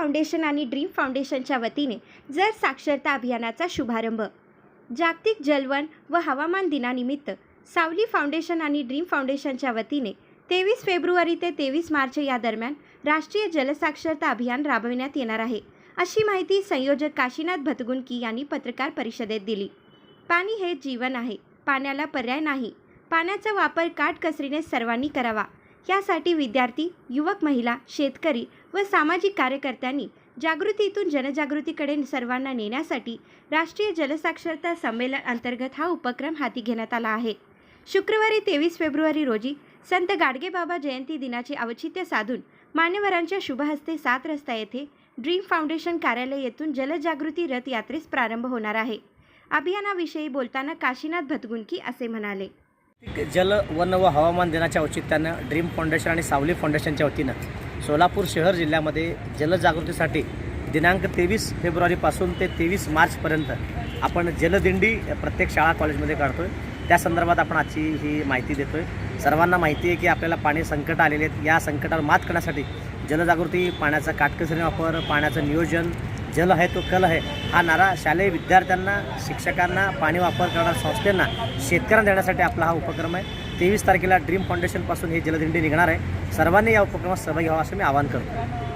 Foundation आणि dream फाउंडेशनच्या वतीने जर साक्षरता अभियानाचा शुभारंभ. जागतिक जलवन व हवामान दिनानिमित्त सावली फाउंडेशन आणि ड्रीम फाउंडेशनच्या वतीने तेवीस फेब्रुवारी ते तेवीस मार्च या दरम्यान राष्ट्रीय जलसाक्षरता अभियान राबविण्यात येणार आहे. अशी माहिती संयोजक काशीनाथ भतगुंकी यांनी पत्रकार परिषदेत दिली. पाणी हे जीवन आहे. पाण्याला पर्याय नाही. पाण्याचा वापर काटकसरीने सर्वांनी करावा. यासाठी विद्यार्थी युवक महिला शेतकरी व सामाजिक कार्यकर्त्यांनी जागृतीतून जनजागृतीकडे सर्वांना नेण्यासाठी राष्ट्रीय जलसाक्षरता संमेलन अंतर्गत हा उपक्रम हाती घेण्यात आला आहे. शुक्रवारी तेवीस फेब्रुवारी रोजी संत गाडगेबाबा जयंती दिनाचे औचित्य साधून मान्यवरांच्या शुभहस्ते सात रस्ता येथे ड्रीम फाउंडेशन कार्यालय येथून जलजागृती रथ यात्रेस प्रारंभ होणार आहे. अभियानाविषयी बोलताना काशीनाथ भतगुंकी असे म्हणाले. जल वन व हवामान दिनाच्या औचित्यानं ड्रीम फाउंडेशन आणि सावली फाउंडेशनच्या वतीनं सोलापूर शहर जिल्ह्यामध्ये जलजागृतीसाठी दिनांक तेवीस फेब्रुवारीपासून ते तेवीस मार्चपर्यंत आपण जलदिंडी प्रत्येक शाळा कॉलेजमध्ये काढतो आहे त्या संदर्भात आपण आजची ही माहिती देतो आहे सर्वांना माहिती आहे की आपल्याला पाणी संकट आलेले आहेत. या संकटावर मात करण्यासाठी जलजागृती पाण्याचा काटकसरी वापर पाण्याचं नियोजन जल आहे तो कल आहे. हा नारा शालेय विद्यार्थ्यांना शिक्षकांना पाणी वापर करणाऱ्या संस्थांना शेतकऱ्यांना देण्यासाठी आपला हा उपक्रम आहे. तेवीस तारखेला ड्रीम फाउंडेशनपासून ही जलदिंडी निघणार आहे. सर्वांनी या उपक्रमात सहभागी व्हावा असं मी आवाहन करतो.